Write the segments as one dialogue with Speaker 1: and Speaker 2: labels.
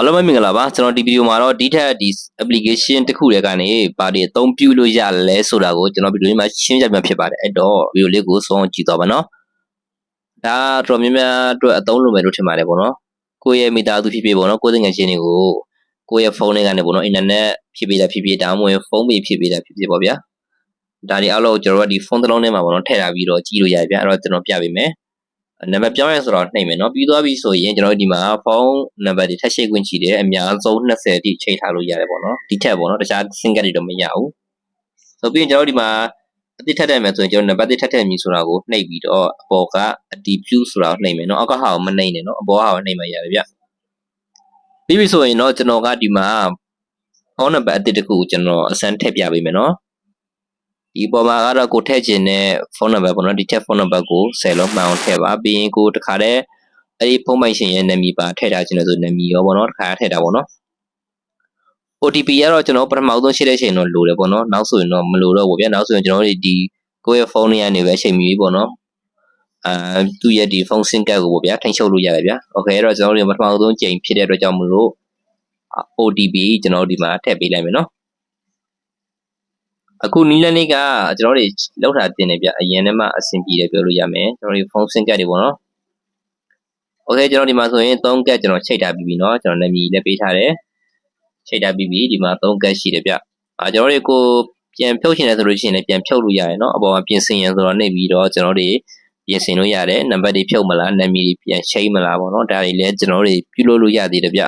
Speaker 1: အားလုံးပဲမင်္ဂလာပါကျွန်တော်ဒီဗီဒီယိုမှာတော့ဒီထက်ဒီ application တစ်ခုတည်းကနေဘာတွေအသုံးပြုလို့ရလဲဆိုတာကိုကျွန်တော်ဗီဒီယိုမှာရှင်းပြမှာဖြစ်ပါတယ်အဲ့တော့ဗီဒီယိုလေးကိုဆုံးအောင်ကြည့်သွားပါနော်ဒါတော့များများအတွက်အသုံးလိုမယ်လို့ထင်ပါတယ်ပေါ့နော်ကိုယ့်ရဲ့မိသားစုဖြစ်ဖြစ်ပေါ့နော်ကိုယ့်ငယ်ချင်းတွေကိုကိုယ့်ရဲ့ဖုန်းတွေကနေပေါ့နော်အင်တာနက်ဖြစ်ဖြစ်တာဖြစ်ဖြစ်ဒါမှမဟုတ်ဖုန်းပေဖြစ်ဖြစ်တာဖြစ်ဖြစ်ပေါ့ဗျာဒါတွေအားလုံးကျွန်တော်တို့ဒီဖုန်းတစ်လုံးထဲမှာပေါ့နော်ထည့်ထားပြီးတော့ကြည့်လို့ရတယ်ဗျာအဲ့တော့ကျွန်တော်ပြပေးမယ် နံပါတ်ပြောင်းရဲဆိုတော့နှိမ့်မယ်เนาะပြီးသွားပြီဆိုရင်ကျွန်တော်တို့ဒီမှာဖုန်းနံပါတ်တွေထပ်ရှိခွင့်ရှိတယ်အများဆုံး20အထိချိန်ထားလို့ရတယ်ပေါ့နော်ဒီထက်ပေါ့နော်တခြား single တွေတော့မရဘူးဆိုပြီးရင်ကျွန်တော်တို့ဒီမှာအတိထက်တယ်မယ်ဆိုရင်ကျွန်တော်နံပါတ်တစ်ထက်တယ်မြည်ဆိုတာကိုနှိပ်ပြီးတော့အပေါ်ကအတီဖြူဆိုတာကိုနှိပ်မယ်เนาะအောက်ကဟာကိုမနှိပ်နဲ့เนาะအပေါ်ဟာကိုနှိပ်မှရတယ်ဗျပြီးပြီဆိုရင်တော့ကျွန်တော်ကဒီမှာဖုန်းနံပါတ်အတစ်တစ်ခုကိုကျွန်တော်အစမ်းထည့်ပြပေးမယ်เนาะ ဒီပေါ်မှာကတော့ကိုထည့်ခြင်းနဲ့ဖုန်းနံပါတ်ပေါ့နော်ဒီထက်ဖုန်းနံပါတ်ကို10လုံးမှန်အောင်ထည့်ပါပြီးရင်ကိုတခါတည်းအဲ့ဒီဖုန်းပိုင်ရှင်ရဲ့နာမည်ပါထည့်ထားခြင်းလို့ဆိုနာမည်ရောပေါ့နော်တခါထည့်တာပေါ့နော် OTP ကတော့ကျွန်တော်ပထမဆုံးရှိတဲ့ချိန်တော့လိုတယ်ပေါ့နော်နောက်ဆိုရင်တော့မလိုတော့ဘူးဗျာနောက်ဆိုရင်ကျွန်တော်တို့ဒီကိုယ့်ရဲ့ဖုန်းလေးကနေပဲချိန်ပြီးပေါ့နော်အာသူ့ရဲ့ဒီဖုန်းစင်ကတ်ကိုပေါ့ဗျာထိန်းချုပ်လို့ရတယ်ဗျာโอเคအဲ့တော့ကျွန်တော်တို့ပထမဆုံးချိန်ဖြစ်တဲ့အတွက်ကြောင့်မလို့ OTP ကျွန်တော်တို့ဒီမှာထည့်ပေးလိုက်မယ်နော် အခုနီးလန်းလေးကကျွန်တော်တို့လောက်တာတင်နေပြအရင်တည်းမှအဆင်ပြေတယ်ပြောလို့ရမယ်ကျွန်တော်တို့ဖုန်းဆင်းကတ်တွေပေါ့နော်โอเคကျွန်တော်ဒီမှာဆိုရင်3ကတ်ကျွန်တော်ချိန်ထားပြီးပြီเนาะကျွန်တော်နာမည်လည်းပေးထားတယ်ချိန်ထားပြီးပြီဒီမှာ3ကတ်ရှိတယ်ဗျအာကျွန်တော်တို့ကိုပြန်ဖြုတ်ရှင်တယ်ဆိုလို့ရှိရင်လည်းပြန်ဖြုတ်လို့ရတယ်เนาะအပေါ်မှာပြင်ဆင်ရန်ဆိုတော့နေပြီးတော့ကျွန်တော်တို့ပြင်ဆင်လို့ရတယ်နံပါတ်တွေဖြုတ်မလားနာမည်တွေပြန်ချိန်မလားပေါ့เนาะဒါတွေလည်းကျွန်တော်တို့ပြုလုပ်လို့ရသေးတယ်ဗျ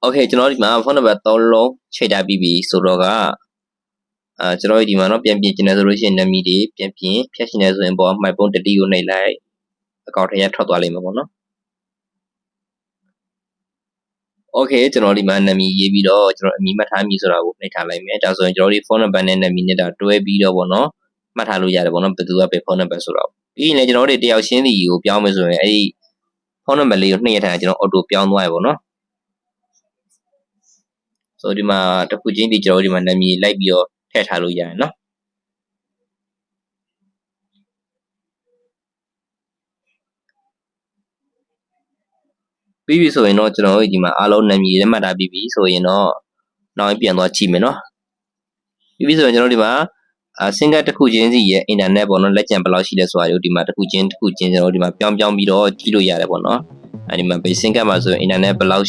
Speaker 1: โอเคကျွန်တော်ဒီမှာဖုန်းနံပါတ်3လုံးချိန်ထားပြီးပြီဆိုတော့ကအာကျွန်တော်ဒီမှာတော့ပြန်ပြင်ကျင်တယ်ဆိုလို့ရှိရင်နာမည်တွေပြန်ပြင်ဖြတ်ရှင်တယ်ဆိုရင်ပေါ်မှိုက်ပုံးတတိကိုနှိပ်လိုက်အကောင့်ထဲရထွက်သွားလိမ့်မယ်ပေါ့နော်โอเคကျွန်တော်ဒီမှာနာမည်ရေးပြီးတော့ကျွန်တော်အမည်မှတ်ထားမည်ဆိုတာကိုနှိပ်ထားလိုက်မယ်ဒါဆိုရင်ကျွန်တော်ဒီဖုန်းနံပါတ်နဲ့နာမည်နဲ့ဒါတွဲပြီးတော့ပေါ့နော်မှတ်ထားလို့ရတယ်ပေါ့နော်ဘယ်သူကဘယ်ဖုန်းနံပါတ်ဆိုတော့ပြီးရင်လည်းကျွန်တော်တို့တယောက်ချင်းစီကိုပြောင်းမယ်ဆိုရင်အဲ့ဒီဖုန်းနံပါတ်လေးကိုနှိပ်ရထားကျွန်တော်အော်တိုပြောင်းသွားရပေါ့နော် ဆိုတော့ဒီမှာတစ်ခုချင်းဒီကျွန်တော်ဒီမှာနာမည်လိုက်ပြီးတော့ထည့်ထားလို့ရတယ်နော်ပြီးပြီဆိုရင်တော့ကျွန်တော်တို့ဒီမှာအားလုံးနာမည်တွေမှတ်ထားပြီးပြီဆိုရင်တော့နောက်ပြန်သွားကြည့်မယ်နော်ပြီးပြီဆိုရင်ကျွန်တော်ဒီမှာအစင်ကတစ်ခုချင်းစီရဲ့ internet ပေါ့နော်လက်ကျန်ဘယ်လောက်ရှိလဲဆိုတာကိုဒီမှာတစ်ခုချင်းတစ်ခုချင်းကျွန်တော်တို့ဒီမှာပြောင်းပြောင်းပြီးတော့ကြည့်လို့ရတယ်ပေါ့နော်အဲဒီမှာ basic ကမှာဆိုရင် internet ဘယ်လောက်